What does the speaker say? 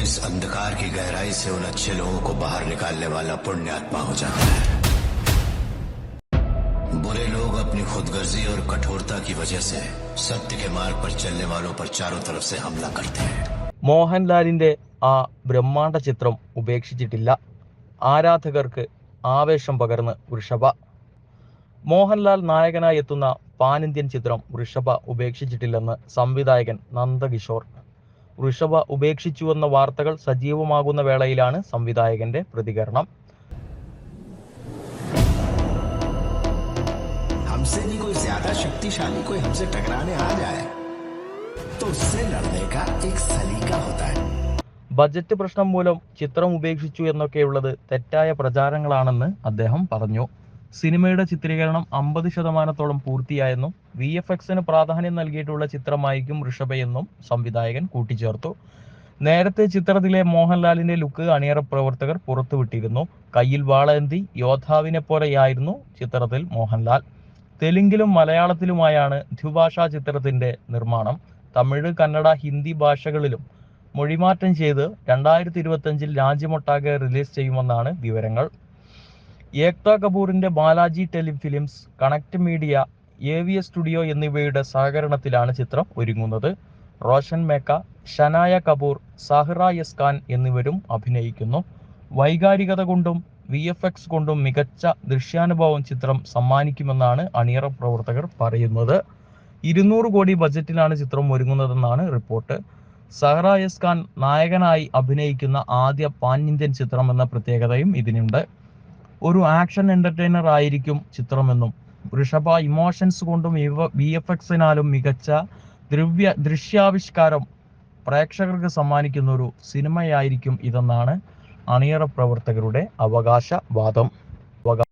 इस अंधकार की गहराई से उन अच्छे लोगों को बाहर निकालने वाला पुण्य आत्मा हो जाता है बुरे लोग अपनी खुदगर्जी और कठोरता की वजह से सत्य के मार्ग पर चलने वालों पर चारों तरफ से हमला करते हैं മോഹൻലാലിന്റെ ആ ബ്രഹ്മാണ്ഡ ചിത്രം ഉപേക്ഷിച്ചിട്ടില്ല ആരാധകർക്ക് ആവേശം പകർന്ന് വൃഷഭ മോഹൻലാൽ നായകനായി എത്തുന്ന പാൻ ഇന്ത്യൻ ചിത്രം വൃഷഭ ഉപേക്ഷിച്ചിട്ടില്ലെന്ന് സംവിധായകൻ നന്ദകിഷോർ വൃഷഭ ഉപേക്ഷിച്ചുവെന്ന വാർത്തകൾ സജീവമാകുന്ന വേളയിലാണ് സംവിധായകന്റെ പ്രതികരണം हमसे भी कोई ज्यादा शक्तिशाली कोई हमसे टकराने आ जाए तो उससे लड़ने का एक सलीका होता है ബജറ്റ് പ്രശ്നം മൂലം ചിത്രം ഉപേക്ഷിച്ചു എന്നൊക്കെയുള്ളത് തെറ്റായ പ്രചാരങ്ങളാണെന്ന് അദ്ദേഹം പറഞ്ഞു സിനിമയുടെ ചിത്രീകരണം അമ്പത് ശതമാനത്തോളം പൂർത്തിയായെന്നും വി എഫ് എക്സിന് പ്രാധാന്യം നൽകിയിട്ടുള്ള ചിത്രമായിരിക്കും ഋഷഭയെന്നും സംവിധായകൻ കൂട്ടിച്ചേർത്തു. നേരത്തെ ചിത്രത്തിലെ മോഹൻലാലിന്റെ ലുക്ക് അണിയറ പ്രവർത്തകർ പുറത്തുവിട്ടിരുന്നു. കയ്യിൽ വാളേന്തി യോദ്ധാവിനെ പോലെയായിരുന്നു ചിത്രത്തിൽ മോഹൻലാൽ. തെലുങ്കിലും മലയാളത്തിലുമായാണ് ദ്വിഭാഷാ ചിത്രത്തിന്റെ നിർമ്മാണം. തമിഴ് കന്നഡ ഹിന്ദി ഭാഷകളിലും മൊഴിമാറ്റം ചെയ്ത് രണ്ടായിരത്തി ഇരുപത്തഞ്ചിൽ രാജ്യമൊട്ടാകെ റിലീസ് ചെയ്യുമെന്നാണ് വിവരങ്ങൾ. Ekta കപൂറിന്റെ Balaji Telefilms Connect Media A V S studio എന്നിവയുടെ സഹകരണത്തിലാണ് ചിത്രം ഒരുങ്ങുന്നത്. റോഷൻ മേക്ക ഷനായ കപൂർ സാഹിറ യസ് ഖാൻ എന്നിവരും അഭിനയിക്കുന്നു. വൈകാരികത കൊണ്ടും വി എഫ് എക്സ് കൊണ്ടും മികച്ച ദൃശ്യാനുഭവം ചിത്രം സമ്മാനിക്കുമെന്നാണ് അണിയറ പ്രവർത്തകർ പറയുന്നത്. ഇരുന്നൂറ് കോടി ബജറ്റിലാണ് ചിത്രം ഒരുങ്ങുന്നതെന്നാണ് റിപ്പോർട്ട്. സഹറ യസ് ഖാൻ നായകനായി അഭിനയിക്കുന്ന ആദ്യ പാൻ ഇന്ത്യൻ ചിത്രം എന്ന പ്രത്യേകതയും ഇതിനുണ്ട്. ഒരു ആക്ഷൻ എന്റർടൈനർ ആയിരിക്കും ചിത്രമെന്നും വൃഷഭ ഇമോഷൻസ് കൊണ്ടും വി എഫ് എക്സിനാലും മികച്ച ദ്രവ്യ ദൃശ്യാവിഷ്കാരം പ്രേക്ഷകർക്ക് സമ്മാനിക്കുന്ന ഒരു സിനിമയായിരിക്കും ഇതെന്നാണ് അണിയറ പ്രവർത്തകരുടെ അവകാശവാദം.